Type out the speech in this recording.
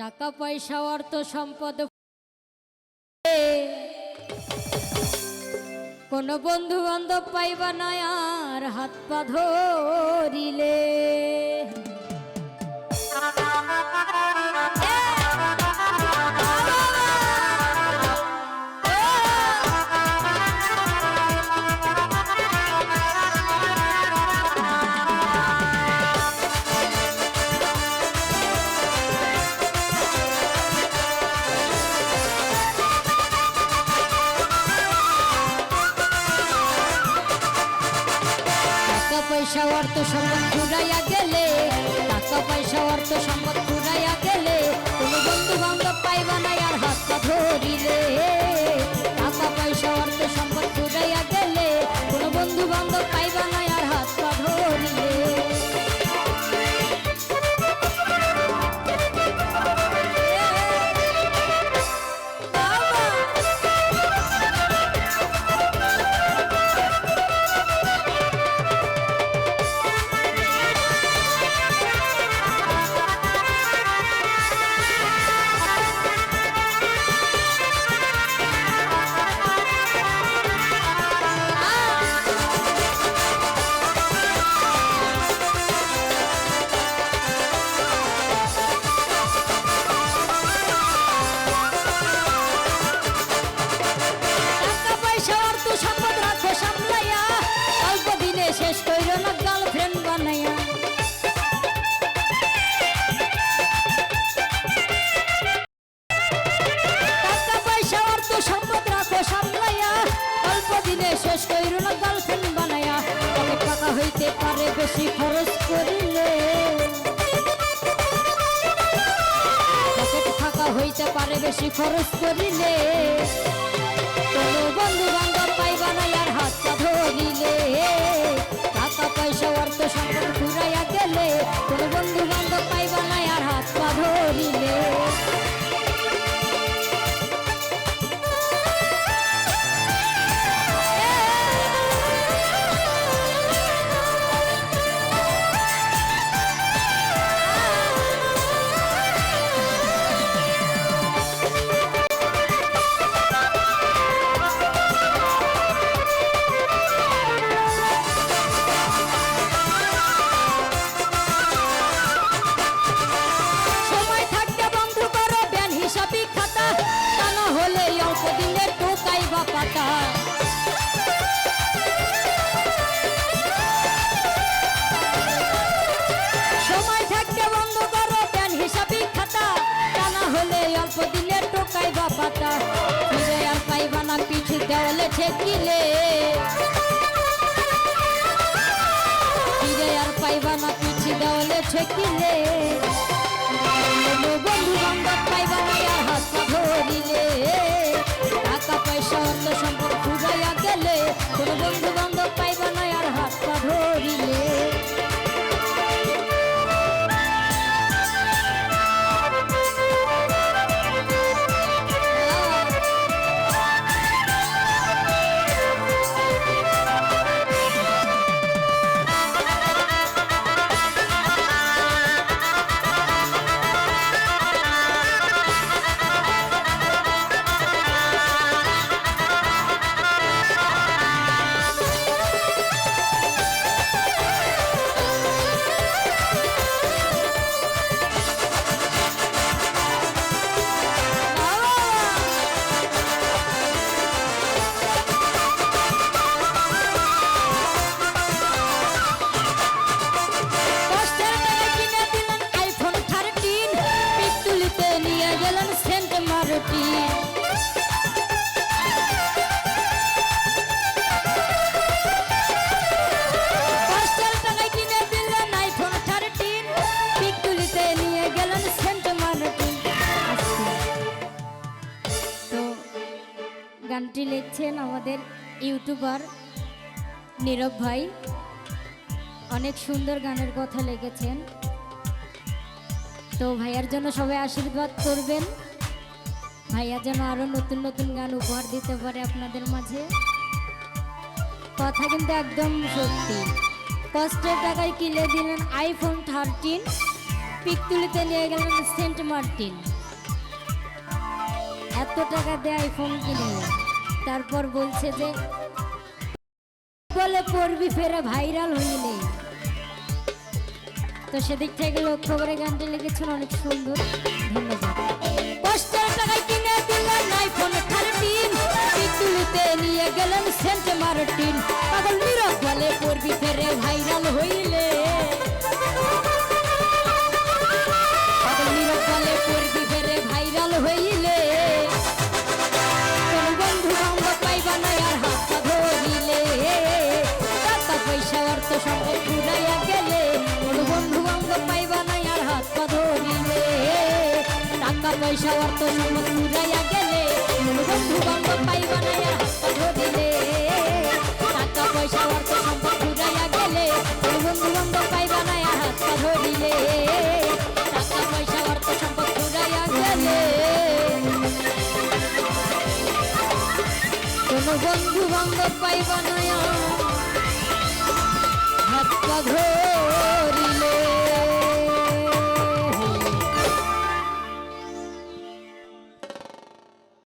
টাকা পয়সা অর্থ সম্পদ কোন বন্ধু বান্ধব পাইবা না আর হাত পা ধরিলে। পয়সা, অর্থ সম্পদ ঘুরাইয়া গেলে, টাকা পয়সা, অর্থ সম্পদ ঘুরাইয়া গেলে, কোনো বন্ধু বান্ধব পাইবা না। শেষ কইরো না গার্লফ্রেন্ড বানাইয়া তবে টাকা হইতে পারে বেশি খরচ করিলে। পকেট হইতে পারে বেশি খরচ করিলে। বন্ধু বান্ধব পাইবা না আর হাত ধরিলে। টাকা পয়সা অর্থ সম্পদ ঘুরাইয়া গেলে কোনো সময় থাকতে বন্ধ করো ব্যান হিসাবি খাতা। টানা হলে অল্প দিলে টোকাই বা পাতা। ফিরে আর পাইবা না পিছু, দেওয়ালে ছেকিলে ফিরে আর পাইবা না পিছু, দেওয়ালে ঠেকিলে। গানটি লিখছেন আমাদের ইউটিউবার নীরব ভাই। অনেক সুন্দর গানের কথা লিখেছেন। তো ভাইয়ার জন্য সবাই আশীর্বাদ করবেন। ভাইয়া যেন আরও নতুন নতুন গান উপহার দিতে পারে আপনাদের মাঝে। কথা কিন্তু একদম সত্যি। কষ্টের টাকায় কিনে দিলেন আইফোন থার্টিন পিক তুলিতে নিয়ে গেলেন সেন্ট মার্টিন। এত টাকা দেয় আইফোন কিনে তারপর বলছে যে, বলে পড়বি ফেরে ভাইরাল হইলে। তো সেদিক থেকে লক্ষ্য করে গানটা লিখেছেন অনেক সুন্দর। ভাইরাল হইলে। ভাইরাল হইলে। হাত পা ধরিলে টাকা পয়সা অর্থ সম্পদ ঘুরাইয়া গেলে বন্ধু বান্ধব পাইবা না আর হাত পা ধরিলে টাকা পয়সা অর্থ সম্পদ ঘুরাইয়া গেলে বন্ধু বান্ধব পাইবা না আর হাত পা ধরিলে টাকা পয়সা অর্থ সম্পদ ঘুরাইয়া গেলে কোনো বন্ধু বান্ধব পাইবা না